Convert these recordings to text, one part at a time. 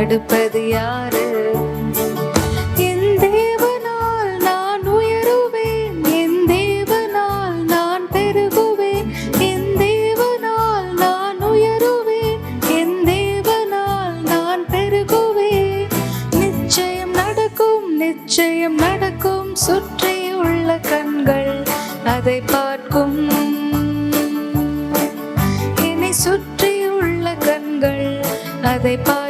தடுப்பது யாரு? என் தேவனால் நான் உயருவேன். என் தேவனால் பெருகுவேன். என் நான் உயருவேன். என் நான் பெருகுவேன். நிச்சயம் நடக்கும் நிச்சயம் நடக்கும். சுற்றி உள்ள கண்கள் அதை பார்க்கும். என்னை சுற்றி உள்ள கண்கள் அதை பார்க்க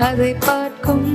அதை பார்க்கும்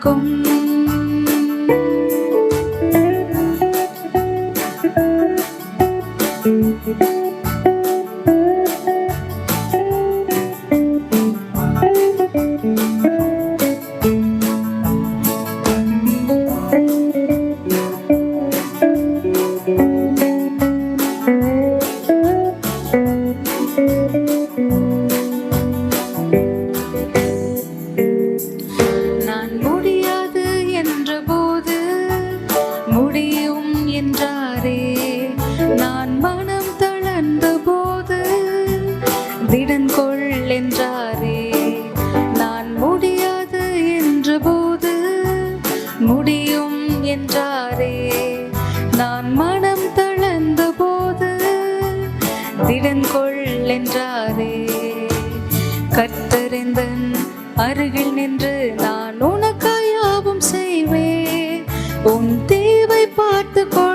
共 அருகில் நின்று நான் உனக்கு யாவும் செய்வேன். உன் தேவை பார்த்து கொள்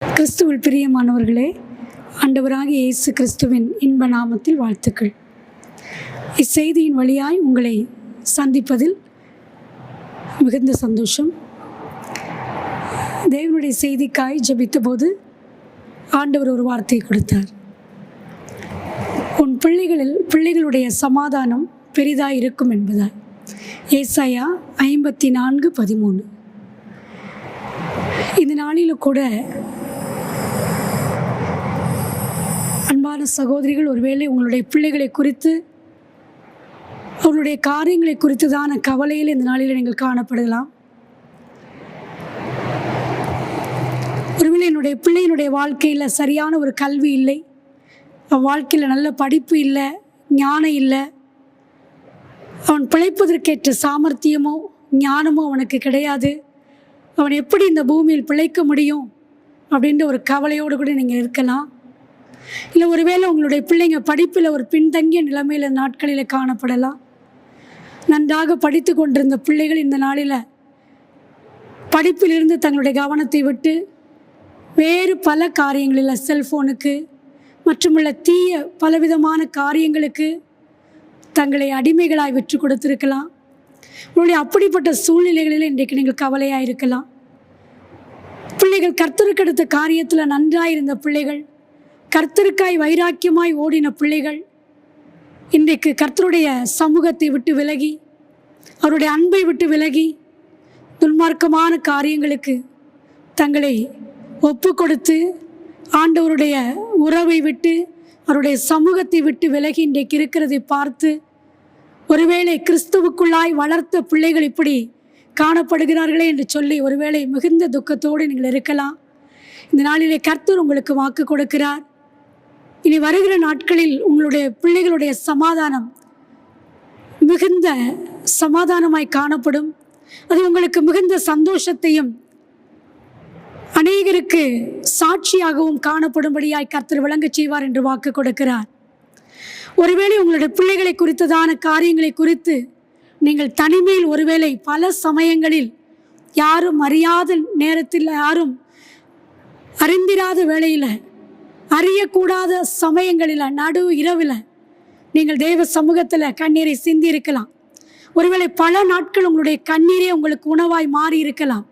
கிறிஸ்துவில் பிரியமானவர்களே ஆண்டவராகிய இயேசு கிறிஸ்துவின் இன்ப நாமத்தில் வாழ்த்துக்கள். இச்செய்தியின் வழியாய் உங்களை சந்திப்பதில் மிகுந்த சந்தோஷம். தேவனுடைய செய்திக்காய் ஜபித்தபோது ஆண்டவர் ஒரு வார்த்தையை கொடுத்தார். உன் பிள்ளைகளில் பிள்ளைகளுடைய சமாதானம் பெரிதாக இருக்கும் என்பதால். ஏசாயா ஐம்பத்தி நான்கு பதிமூணு இந்த நாளில் கூட அன்பான சகோதரிகள் ஒருவேளை உங்களுடைய பிள்ளைகளை குறித்து அவர்களுடைய காரியங்களை குறித்துதான கவலையில் இந்த நாளில் நீங்கள் காணப்படலாம். ஒருவேளை என்னுடைய பிள்ளையினுடைய வாழ்க்கையில் சரியான ஒரு கல்வி இல்லை வாழ்க்கையில் நல்ல படிப்பு இல்லை ஞானம் இல்லை அவன் பிழைப்பதற்கேற்ற சாமர்த்தியமோ ஞானமோ அவனுக்கு கிடையாது. அவன் எப்படி இந்த பூமியில் பிழைக்க முடியும் அப்படின்ற ஒரு கவலையோடு கூட நீங்கள் இருக்கலாம். இல்லை ஒருவேளை உங்களுடைய பிள்ளைங்க படிப்பில் ஒரு பின்தங்கிய நிலைமையில் நாட்களில் காணப்படலாம். நன்றாக படித்து கொண்டிருந்த பிள்ளைகள் இந்த நாளில் படிப்பிலிருந்து தங்களுடைய கவனத்தை விட்டு வேறு பல காரியங்களில் செல்ஃபோனுக்கு மற்றும் உள்ள தீய பலவிதமான காரியங்களுக்கு தங்களை அடிமைகளாய் விற்று கொடுத்திருக்கலாம். உங்களுடைய அப்படிப்பட்ட சூழ்நிலைகளில் இன்றைக்கு நீங்கள் கவலையாக இருக்கலாம் பிள்ளைகள் கர்த்தருக்கு எடுத்த காரியத்தில் நன்றாயிருந்த பிள்ளைகள் கர்த்தருக்காய் வைராக்கியமாய் ஓடின பிள்ளைகள் இன்றைக்கு கர்த்தருடைய சமூகத்தை விட்டு விலகி அவருடைய அன்பை விட்டு விலகி துன்மார்க்கமான காரியங்களுக்கு தங்களை ஒப்பு கொடுத்து ஆண்டவருடைய உறவை விட்டு அவருடைய சமூகத்தை விட்டு விலகி இன்றைக்கு இருக்கிறதை பார்த்து ஒருவேளை கிறிஸ்துவுக்குள்ளாய் வளர்த்த பிள்ளைகள் இப்படி காணப்படுகிறார்களே என்று சொல்லி ஒருவேளை மிகுந்த துக்கத்தோடு நீங்கள் இருக்கலாம். இந்த நாளிலே கர்த்தர் உங்களுக்கு வாக்கு கொடுக்கிறார். இனி வருகிற நாட்களில் உங்களுடைய பிள்ளைகளுடைய சமாதானம் மிகுந்த சமாதானமாய் காணப்படும். அது உங்களுக்கு மிகுந்த சந்தோஷத்தையும் அநேகருக்கு சாட்சியாகவும் காணப்படும்படியாய் கர்த்தர் விளங்கச் செய்வார் என்று வாக்கு கொடுக்கிறார். ஒருவேளை உங்களுடைய பிள்ளைகளை குறித்ததான காரியங்களை குறித்து நீங்கள் தனிமையில் ஒருவேளை பல சமயங்களில் யாரும் அறியாத நேரத்தில் யாரும் அறிந்திராத வேளையில் அறியக்கூடாத சமயங்களில் நடு இரவில் நீங்கள் தெய்வ சமூகத்தில் கண்ணீரை சிந்தி இருக்கலாம் ஒருவேளை பல நாட்கள் உங்களுடைய கண்ணீரே உங்களுக்கு உணவாய் மாறி இருக்கலாம்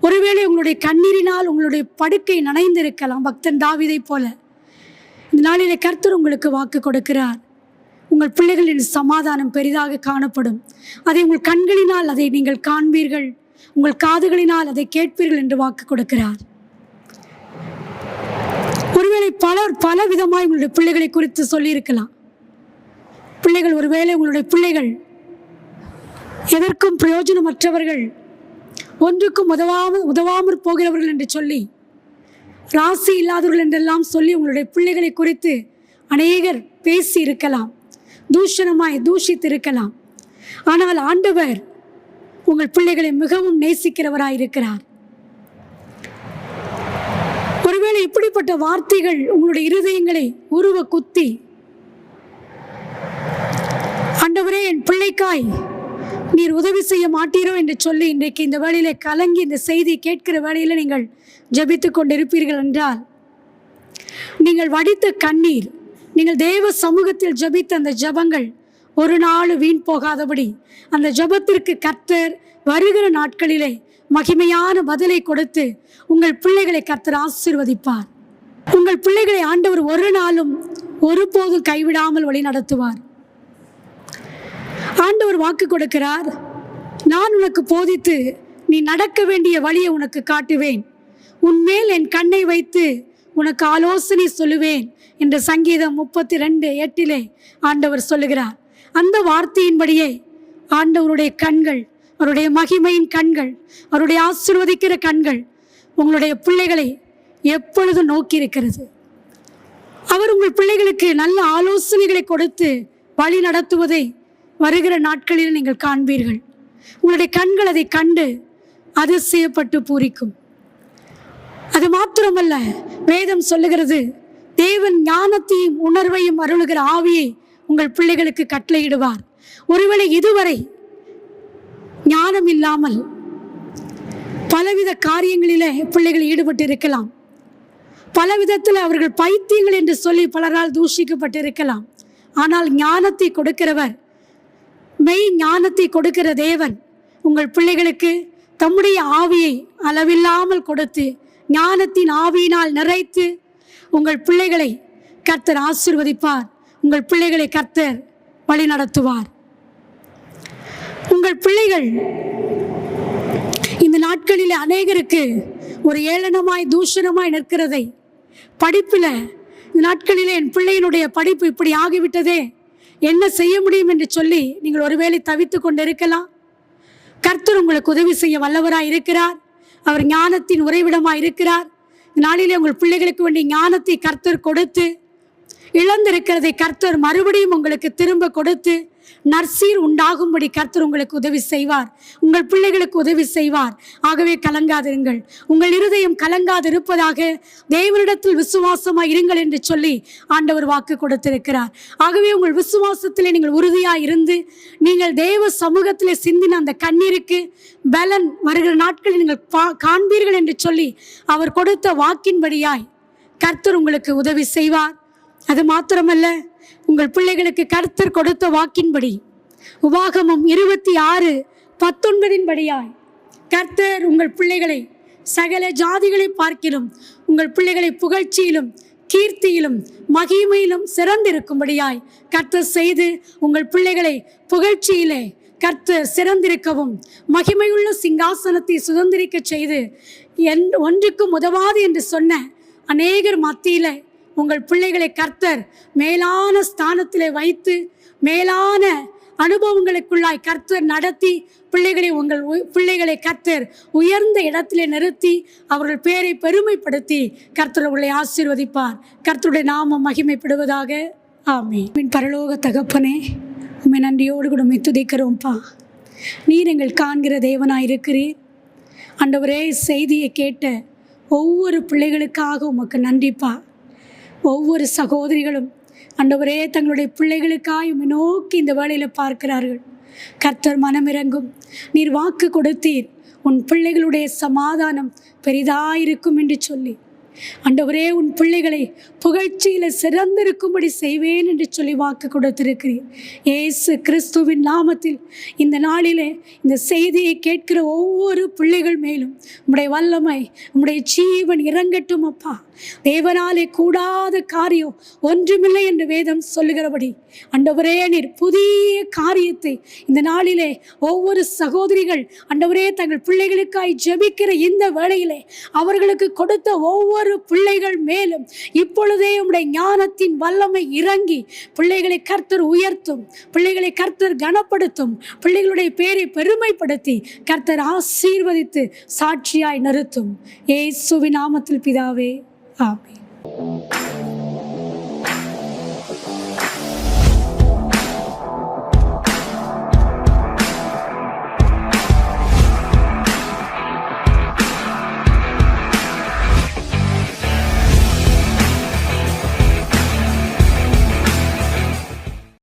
ஒருவேளை உங்களுடைய கண்ணீரினால் உங்களுடைய படுக்கை நனைந்திருக்கலாம் பக்தன் தாவிதை போல. இந்த நாளிலே கர்த்தர் உங்களுக்கு வாக்கு கொடுக்கிறார். உங்கள் பிள்ளைகளின் சமாதானம் பெரிதாக காணப்படும். அதை உங்கள் கண்களினால் அதை நீங்கள் காண்பீர்கள். உங்கள் காதுகளினால் அதை கேட்பீர்கள் என்று வாக்கு கொடுக்கிறார். ஒருவேளை பலர் பல விதமாய் உங்களுடைய பிள்ளைகளை குறித்து சொல்லியிருக்கலாம். பிள்ளைகள் ஒருவேளை உங்களுடைய பிள்ளைகள் எதற்கும் பிரயோஜனமற்றவர்கள் ஒன்றுக்கும் உதவாமல் உதவாமற் போகிறவர்கள் என்று சொல்லி ராசி இல்லாதவர்கள் என்றெல்லாம் சொல்லி உங்களுடைய பிள்ளைகளை குறித்து அநேகர் பேசி இருக்கலாம் தூஷணமாய் தூஷித்து இருக்கலாம் ஆனால் ஆண்டவர் உங்கள் பிள்ளைகளை மிகவும் நேசிக்கிறவராயிருக்கிறார். ஒருவேளை இப்படிப்பட்ட வார்த்தைகள் உங்களுடைய இருதயங்களை உருவ குத்தி ஆண்டவரே என் பிள்ளைக்காய் நீர் உதவி செய்ய மாட்டீரோ என்று சொல்லி இன்றைக்கு இந்த வேளையிலே கலங்கி இந்த செய்தி கேட்கிற வேளையில் நீங்கள் ஜபித்து கொண்டிருப்பீர்கள் என்றால் நீங்கள் வடித்த கண்ணீர் நீங்கள் தேவ சமூகத்தில் ஜெபித்த அந்த ஜெபங்கள் ஒரு நாள் வீண் போகாதபடி அந்த ஜெபத்திற்கு கர்த்தர் வருகிற நாட்களிலே மகிமையான பதிலை கொடுத்து உங்கள் பிள்ளைகளை கர்த்தர் ஆசீர்வதிப்பார். உங்கள் பிள்ளைகளை ஆண்டவர் ஒரு நாளும் ஒருபோதும் கைவிடாமல் வழி நடத்துவார். ஆண்டவர் வாக்கு கொடுக்கிறார். நான் உனக்கு போதித்து நீ நடக்க வேண்டிய வழியை உனக்கு காட்டுவேன். உன்மேல் என் கண்ணை வைத்து உனக்கு ஆலோசனை சொல்லுவேன் என்ற சங்கீதம் முப்பத்தி ரெண்டு எட்டிலே ஆண்டவர் சொல்லுகிறார். அந்த வார்த்தையின்படியே ஆண்டவருடைய கண்கள் அவருடைய மகிமையின் கண்கள் அவருடைய ஆசீர்வதிக்கிற கண்கள் உங்களுடைய பிள்ளைகளை எப்பொழுதும் நோக்கி இருக்கிறது அவர் உங்கள் பிள்ளைகளுக்கு நல்ல ஆலோசனைகளை கொடுத்து வழி நடத்துவதை வருகிற நாட்களில் நீங்கள் காண்பீர்கள். உங்களுடைய கண்கள் அதை கண்டு அதிசயப்பட்டு பூரிக்கும். அது மாத்திரமல்ல வேதம் சொல்லுகிறது தேவன் ஞானத்தையும் உணர்வையும் அருளுகிற ஆவியை உங்கள் பிள்ளைகளுக்கு கட்டளையிடுவார். ஒருவேளை இதுவரை ஞானம் இல்லாமல் பலவித காரியங்களிலே பிள்ளைகள் ஈடுபட்டு இருக்கலாம் பல விதத்தில் அவர்கள் பைத்தியங்கள் என்று சொல்லி பலரால் தூஷிக்கப்பட்டிருக்கலாம். ஆனால் ஞானத்தை கொடுக்கிறவர் மெய் ஞானத்தை கொடுக்கிற தேவன் உங்கள் பிள்ளைகளுக்கு தம்முடைய ஆவியை அளவில்லாமல் கொடுத்து ஞானத்தின் ஆவியினால் நிறைத்து உங்கள் பிள்ளைகளை கர்த்தர் ஆசீர்வதிப்பார். உங்கள் பிள்ளைகளை கர்த்தர் வழி நடத்துவார் உங்கள் பிள்ளைகள் இந்த நாட்களில் அநேகருக்கு ஒரு ஏளனமாய் தூஷணமாய் நிற்கிறதை படிப்பில் இந்த நாட்களில் என் பிள்ளையினுடைய படிப்பு இப்படி ஆகிவிட்டதே. என்ன செய்ய முடியும் என்று சொல்லி நீங்கள் ஒருவேளை தவித்து கொண்டிருக்கலாம். கர்த்தர் உங்களுக்கு உதவி செய்ய வல்லவராக இருக்கிறார். அவர் ஞானத்தின் உறைவிடமாக இருக்கிறார். நாளிலே உங்கள் பிள்ளைகளுக்கு வேண்டிய ஞானத்தை கர்த்தர் கொடுத்து இழந்திருக்கிறதை கர்த்தர் மறுபடியும் உங்களுக்கு திரும்ப கொடுத்து நர்சீர் உண்டாகும்படி கர்த்தர் உங்களுக்கு உதவி செய்வார். உங்கள் பிள்ளைகளுக்கு உதவி செய்வார். ஆகவே கலங்காதிருங்கள். உங்கள் இருதயம் கலங்காதிருப்பதாக தேவனிடத்தில் விசுவாசமாய் இருங்கள் என்று சொல்லி ஆண்டவர் வாக்கு கொடுத்திருக்கிறார். ஆகவே உங்கள் விசுவாசத்திலே நீங்கள் உறுதியாக இருந்து நீங்கள் தேவ சமூகத்திலே சிந்தின அந்த கண்ணீருக்கு பலன் வருகிற நாட்களில் நீங்கள் பா காண்பீர்கள் என்று சொல்லி அவர் கொடுத்த வாக்கின்படியாய் கர்த்தர் உங்களுக்கு உதவி செய்வார். அது மாத்திரமல்ல உங்கள் பிள்ளைகளுக்கு கர்த்தர் கொடுத்த வாக்கின்படி. உபாகமம் இருபத்தி ஆறு பத்தொன்பதின் படியாய் கர்த்தர் உங்கள் பிள்ளைகளை சகல ஜாதிகளை பார்க்கிலும் உங்கள் பிள்ளைகளை புகழ்ச்சியிலும் கீர்த்தியிலும் மகிமையிலும் சிறந்திருக்கும்படியாய் கர்த்தர் செய்து உங்கள் பிள்ளைகளை புகழ்ச்சியிலே கர்த்தர் சிறந்திருக்கவும் மகிமையுள்ள சிங்காசனத்தை சுதந்திரிக்கச் செய்து என் ஒன்றுக்கும் உதவாது என்று சொன்ன அநேகர் மத்தியில உங்கள் பிள்ளைகளை கர்த்தர் மேலான ஸ்தானத்திலே வைத்து மேலான அனுபவங்களுக்குள்ளாய் கர்த்தர் நடத்தி பிள்ளைகளை உங்கள் உ- பிள்ளைகளை கர்த்தர் உயர்ந்த இடத்திலே நிறுத்தி அவர்கள் பேரை பெருமைப்படுத்தி கர்த்தர் உங்களை ஆசீர்வதிப்பார். கர்த்தருடைய நாமம் மகிமைப்படுவதாக. ஆமே மின் பரலோக தகப்பனே உண்மை நன்றியோடு கூட உம்மை துதிக்கிறோம்ப்பா நீர் எங்கள் காண்கிற தேவனாய் இருக்கிறீர் ஒரே செய்தியை கேட்ட ஒவ்வொரு பிள்ளைகளுக்காக உமக்கு நன்றிப்பா. ஒவ்வொரு சகோதரிகளும் அண்டவரே தங்களுடைய பிள்ளைகளுக்காய் நோக்கி இந்த வேலையில் பார்க்கிறார்கள். கர்த்தர் மனமிறங்கும் நீர் வாக்கு கொடுத்தீர். உன் பிள்ளைகளுடைய சமாதானம் பெரிதாயிருக்கும் என்று சொல்லி. அண்டவரே உன் பிள்ளைகளை புகழ்ச்சியில் சிறந்திருக்கும்படி செய்வேன் என்று சொல்லி வாக்கு கொடுத்திருக்கிறீர். ஏசு கிறிஸ்துவின் நாமத்தில் இந்த நாளிலே இந்த செய்தியை கேட்கிற ஒவ்வொரு பிள்ளைகள் மேலும் உம்முடைய வல்லமை உம்முடைய ஜீவன் இறங்கட்டும் அப்பா. தேவனாலே கூடாத காரியம் ஒன்றுமில்லை என்று வேதம் சொல்லுகிறபடி. அண்டவரே நீர் புதிய காரியத்தை இந்த நாளிலே ஒவ்வொரு சகோதரிகள் அண்டவரே தங்கள் பிள்ளைகளுக்காய் ஜெபிக்கிற இந்த வேளையிலே அவர்களுக்கு கொடுத்த ஒவ்வொரு பிள்ளைகள் மேலும் இப்பொழுதே உம்முடைய ஞானத்தின் வல்லமை இறங்கி பிள்ளைகளை கர்த்தர் உயர்த்தும் பிள்ளைகளை கர்த்தர் கனப்படுத்தும் பிள்ளைகளுடைய பேரை பெருமைப்படுத்தி கர்த்தர் ஆசீர்வதித்து சாட்சியாய் நிறுத்தும். ஏசுவி நாமத்தில் பிதாவே. I'll be.